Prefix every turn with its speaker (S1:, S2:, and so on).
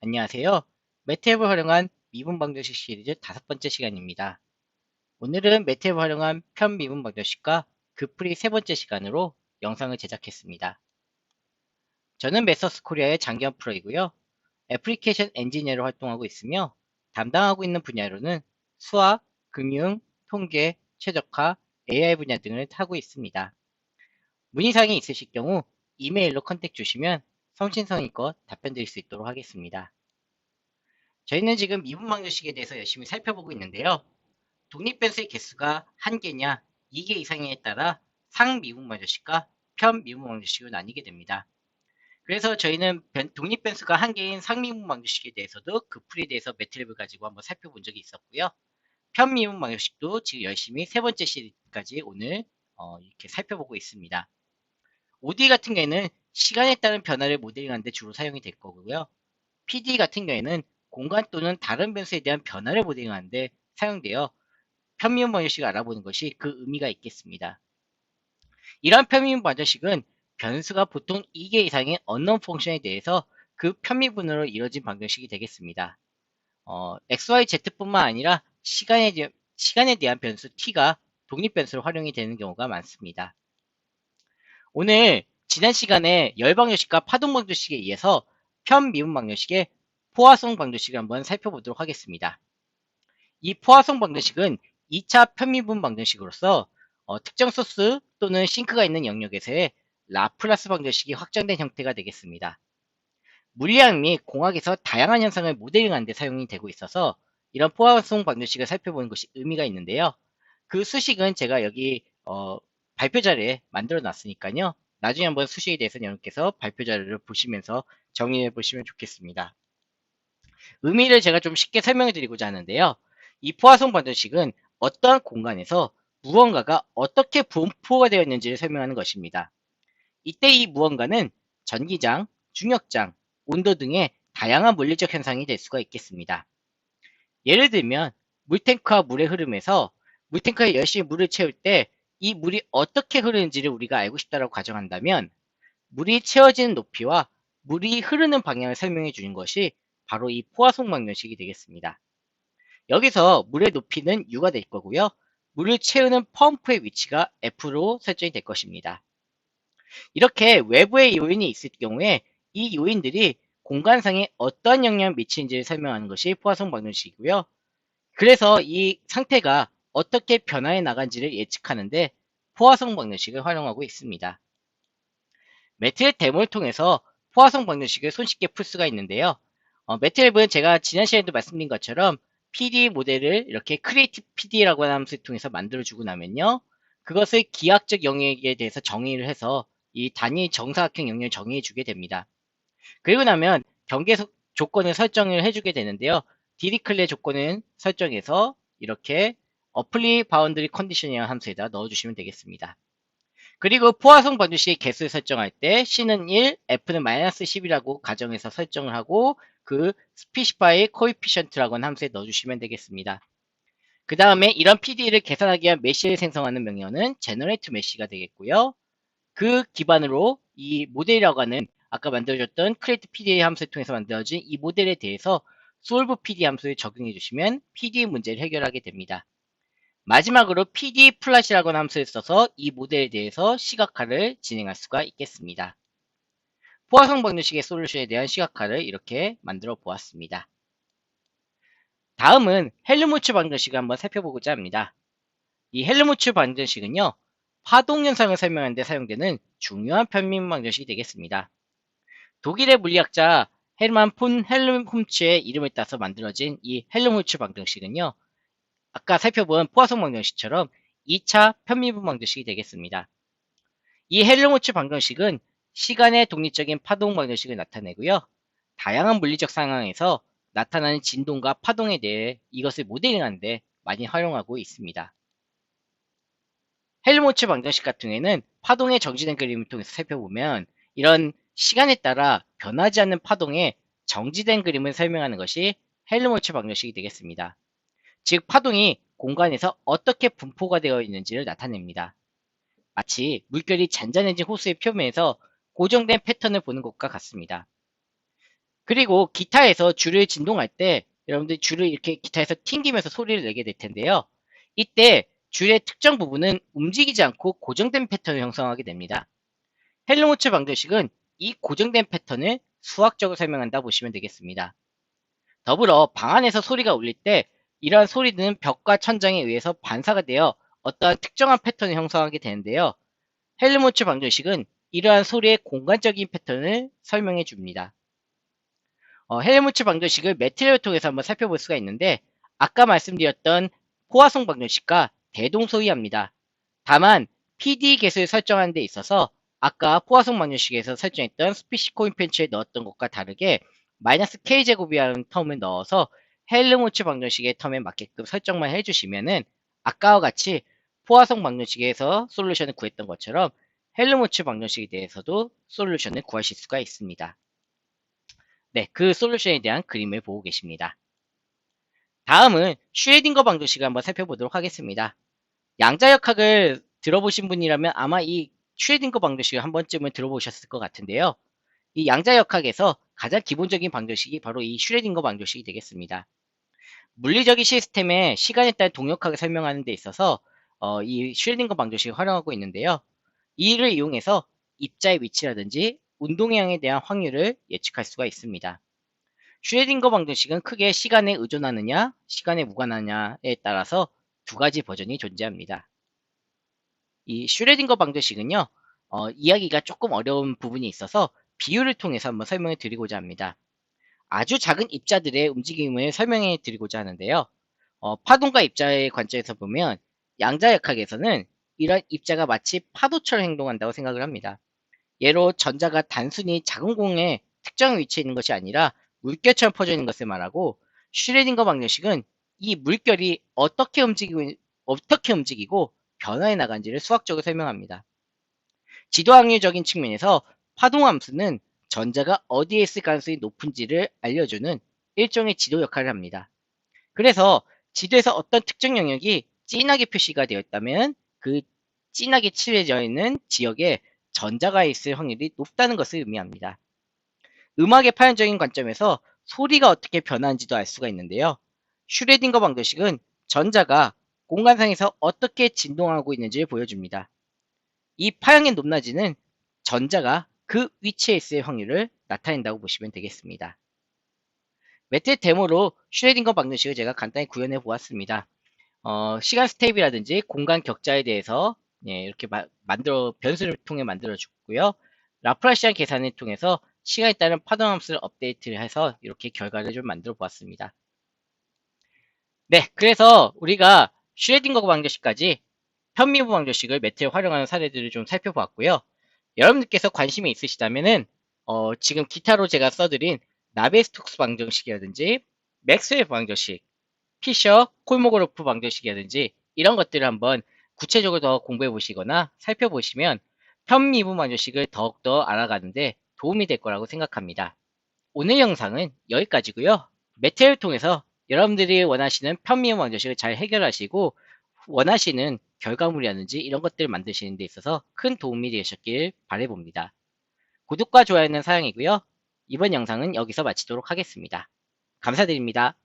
S1: 안녕하세요. 매트앱을 활용한 미분 방정식 시리즈 다섯 번째 시간입니다. 오늘은 매트앱을 활용한 편 미분 방정식과 그 풀이 세 번째 시간으로 영상을 제작했습니다. 저는 메서스 코리아의 장기현 프로이고요. 애플리케이션 엔지니어로 활동하고 있으며 담당하고 있는 분야로는 수학, 금융, 통계, 최적화, AI 분야 등을 하고 있습니다. 문의사항이 있으실 경우 이메일로 컨택 주시면 성신성의껏 답변 드릴 수 있도록 하겠습니다. 저희는 지금 미분 방정식에 대해서 열심히 살펴보고 있는데요. 독립변수의 개수가 한 개냐, 2개 이상에 따라 상미분 방정식과 편미분 방정식으로 나뉘게 됩니다. 그래서 저희는 변- 독립변수가 한 개인 상미분 방정식에 대해서도 그 풀에 대해서 매트랩을 가지고 한번 살펴본 적이 있었고요. 편미분 방정식도 지금 열심히 세 번째 시리즈까지 오늘 어, 이렇게 살펴보고 있습니다. OD 같은 경우에는 시간에 따른 변화를 모델링하는 데 주로 사용이 될 거고요. PD 같은 경우에는 공간 또는 다른 변수에 대한 변화를 모델링하는 데 사용되어 편미분 방정식을 알아보는 것이 그 의미가 있겠습니다. 이러한 편미분 방정식은 변수가 보통 2개 이상의 언론 펑션에 대해서 그 편미분으로 이루어진 방정식이 되겠습니다. 어, XYZ뿐만 아니라 시간에, 대, 시간에 대한 변수 t가 독립 변수로 활용이 되는 경우가 많습니다. 오늘 지난 시간에 열방정식과 파동방정식에 의해서 편미분 방정식의 포화성 방정식을 한번 살펴보도록 하겠습니다. 이 포화성 방정식은 2차 편미분 방정식으로서 어, 특정 소스 또는 싱크가 있는 영역에서의 라플라스 방정식이 확장된 형태가 되겠습니다. 물리학 및 공학에서 다양한 현상을 모델링하는 데 사용이 되고 있어서 이런 포화성 방정식을 살펴보는 것이 의미가 있는데요. 그 수식은 제가 여기 어, 발표 자료에 만들어 놨으니까요. 나중에 한번 수식에 대해서 여러분께서 발표 자료를 보시면서 정리해 보시면 좋겠습니다. 의미를 제가 좀 쉽게 설명해 드리고자 하는데요. 이 포화성 방정식은 어떠한 공간에서 무언가가 어떻게 분포가 되어 있는지를 설명하는 것입니다. 이때 이 무언가는 전기장, 중력장, 온도 등의 다양한 물리적 현상이 될 수가 있겠습니다. 예를 들면 물탱크와 물의 흐름에서 물탱크에 열심히 물을 채울 때 이 물이 어떻게 흐르는지를 우리가 알고 싶다고 가정한다면 물이 채워지는 높이와 물이 흐르는 방향을 설명해 주는 것이 바로 이 포화성 방정식이 되겠습니다. 여기서 물의 높이는 U가 될 거고요. 물을 채우는 펌프의 위치가 F로 설정이 될 것입니다. 이렇게 외부의 요인이 있을 경우에 이 요인들이 공간상에 어떤 영향을 미치는지를 설명하는 것이 포화성 방정식이고요. 그래서 이 상태가 어떻게 변화해 나간지를 예측하는데 포화성 방정식을 활용하고 있습니다. 매트랩 데모를 통해서 포화성 방정식을 손쉽게 풀 수가 있는데요. 어, 매트랩은 제가 지난 시간에도 말씀드린 것처럼 PD 모델을 이렇게 크리에이티브 PD라고 하는 함수를 통해서 만들어주고 나면요. 그것을 기하학적 영역에 대해서 정의를 해서 이 단위 정사각형 영역을 정의해주게 됩니다. 그리고 나면 경계 조건을 설정을 해주게 되는데요. 디리클레 조건을 설정해서 이렇게 어플리 바운드리 컨디션이라는 함수에다 넣어주시면 되겠습니다. 그리고 포화성 방정식의 개수를 설정할 때 C는 1, F는 마이너스 10이라고 가정해서 설정을 하고 그 스피시파이 코이피션트라고 하는 함수에 넣어주시면 되겠습니다. 그 다음에 이런 PD를 계산하기 위한 메시를 생성하는 명령어는 generate mesh가 되겠고요. 그 기반으로 이 모델이라고 하는 아까 만들어줬던 create PDA 함수를 통해서 만들어진 이 모델에 대해서 solve PD 함수를 적용해 주시면 PD 문제를 해결하게 됩니다. 마지막으로 PD 플랫이라고 하는 함수를 써서 이 모델에 대해서 시각화를 진행할 수가 있겠습니다. 포화성 방정식의 솔루션에 대한 시각화를 이렇게 만들어 보았습니다. 다음은 헬르무츠 방정식을 한번 살펴보고자 합니다. 이 헬르무츠 방정식은요, 파동 현상을 설명하는 데 사용되는 중요한 편민 방정식이 되겠습니다. 독일의 물리학자 헤르만 폰 헬름홈츠의 이름을 따서 만들어진 이 헬름홀츠 방정식은요, 아까 살펴본 포화성 방정식처럼 2차 편미분 방정식이 되겠습니다. 이 헬름홀츠 방정식은 시간의 독립적인 파동 방정식을 나타내고요. 다양한 물리적 상황에서 나타나는 진동과 파동에 대해 이것을 모델링하는데 많이 활용하고 있습니다. 헬름홀츠 방정식 같은 경우에는 파동의 정지된 그림을 통해서 살펴보면 이런 시간에 따라 변하지 않는 파동의 정지된 그림을 설명하는 것이 헬름홀츠 방정식이 되겠습니다. 즉 파동이 공간에서 어떻게 분포가 되어 있는지를 나타냅니다. 마치 물결이 잔잔해진 호수의 표면에서 고정된 패턴을 보는 것과 같습니다. 그리고 기타에서 줄을 진동할 때 여러분들 줄을 이렇게 기타에서 튕기면서 소리를 내게 될 텐데요. 이때 줄의 특정 부분은 움직이지 않고 고정된 패턴을 형성하게 됩니다. 헬르모츠 방정식은 이 고정된 패턴을 수학적으로 설명한다 보시면 되겠습니다. 더불어 방 안에서 소리가 울릴 때 이러한 소리는 벽과 천장에 의해서 반사가 되어 어떠한 특정한 패턴을 형성하게 되는데요. 헬르모츠 방정식은 이러한 소리의 공간적인 패턴을 설명해 줍니다. 어, 헬르모츠 방정식을 매트리얼을 통해서 한번 살펴볼 수가 있는데 아까 말씀드렸던 포화성 방정식과 대동소이합니다. 다만 PD 겟을 설정하는 데 있어서 아까 포화성 방정식에서 설정했던 스피시 코인 펜치에 넣었던 것과 다르게 마이너스 K제곱이라는 텀을 넣어서 헬르모츠 방정식의 텀에 맞게끔 설정만 해주시면은 아까와 같이 포화성 방정식에서 솔루션을 구했던 것처럼 헬르모츠 방정식에 대해서도 솔루션을 구하실 수가 있습니다. 네, 그 솔루션에 대한 그림을 보고 계십니다. 다음은 슈레딩거 방정식을 한번 살펴보도록 하겠습니다. 양자역학을 들어보신 분이라면 아마 이 슈레딩거 방정식을 한 번쯤은 들어보셨을 것 같은데요. 이 양자역학에서 가장 기본적인 방정식이 바로 이 슈레딩거 방정식이 되겠습니다. 물리적인 시스템의 시간에 따른 동력학을 설명하는 데 있어서 어, 이 슈레딩거 방정식을 활용하고 있는데요. 이를 이용해서 입자의 위치라든지 운동의 양에 대한 확률을 예측할 수가 있습니다. 슈레딩거 방정식은 크게 시간에 의존하느냐, 시간에 무관하느냐에 따라서 두 가지 버전이 존재합니다. 이 슈레딩거 방정식은요, 어, 이야기가 조금 어려운 부분이 있어서 비유를 통해서 한번 설명해 드리고자 합니다. 아주 작은 입자들의 움직임을 설명해 드리고자 하는데요. 어, 파동과 입자의 관점에서 보면 양자역학에서는 이런 입자가 마치 파도처럼 행동한다고 생각을 합니다. 예로 전자가 단순히 작은 공에 특정 위치에 있는 것이 아니라 물결처럼 퍼져 있는 것을 말하고 슈레딩거 방정식은 이 물결이 어떻게 움직이고, 어떻게 움직이고 변화해 나간지를 수학적으로 설명합니다. 지도확률적인 측면에서 파동함수는 전자가 어디에 있을 가능성이 높은지를 알려주는 일종의 지도 역할을 합니다. 그래서 지도에서 어떤 특정 영역이 진하게 표시가 되어 있다면 그 진하게 칠해져 있는 지역에 전자가 있을 확률이 높다는 것을 의미합니다. 음악의 파연적인 관점에서 소리가 어떻게 변하는지도 알 수가 있는데요. 슈레딩거 방정식은 전자가 공간상에서 어떻게 진동하고 있는지를 보여줍니다. 이 파형의 높낮이는 전자가 그 위치에 있을 확률을 나타낸다고 보시면 되겠습니다. 매트 데모로 슈레딩거 방정식을 제가 간단히 구현해 보았습니다. 어, 시간 스텝이라든지 공간 격자에 대해서 예, 이렇게 마, 만들어 변수를 통해 만들어 줬고요. 라프라시안 계산을 통해서 시간에 따른 파동 함수를 업데이트를 해서 이렇게 결과를 좀 만들어 보았습니다. 네, 그래서 우리가 슈레딩거 방정식까지 편미분 방정식을 매트에 활용하는 사례들을 좀 살펴보았고요. 여러분들께서 관심이 있으시다면은 어, 지금 기타로 제가 써드린 나베스톡스 방정식이라든지 맥스웰 방정식, 피셔, 콜모그로프 방정식이라든지 이런 것들을 한번 구체적으로 더 공부해 보시거나 살펴보시면 편미분 방정식을 더욱더 알아가는데 도움이 될 거라고 생각합니다. 오늘 영상은 여기까지고요. 매트를 통해서 여러분들이 원하시는 편미분 방정식을 잘 해결하시고 원하시는 결과물이라든지 이런 것들을 만드시는 데 있어서 큰 도움이 되셨길 바라봅니다. 구독과 좋아요는 사양이고요. 이번 영상은 여기서 마치도록 하겠습니다. 감사드립니다.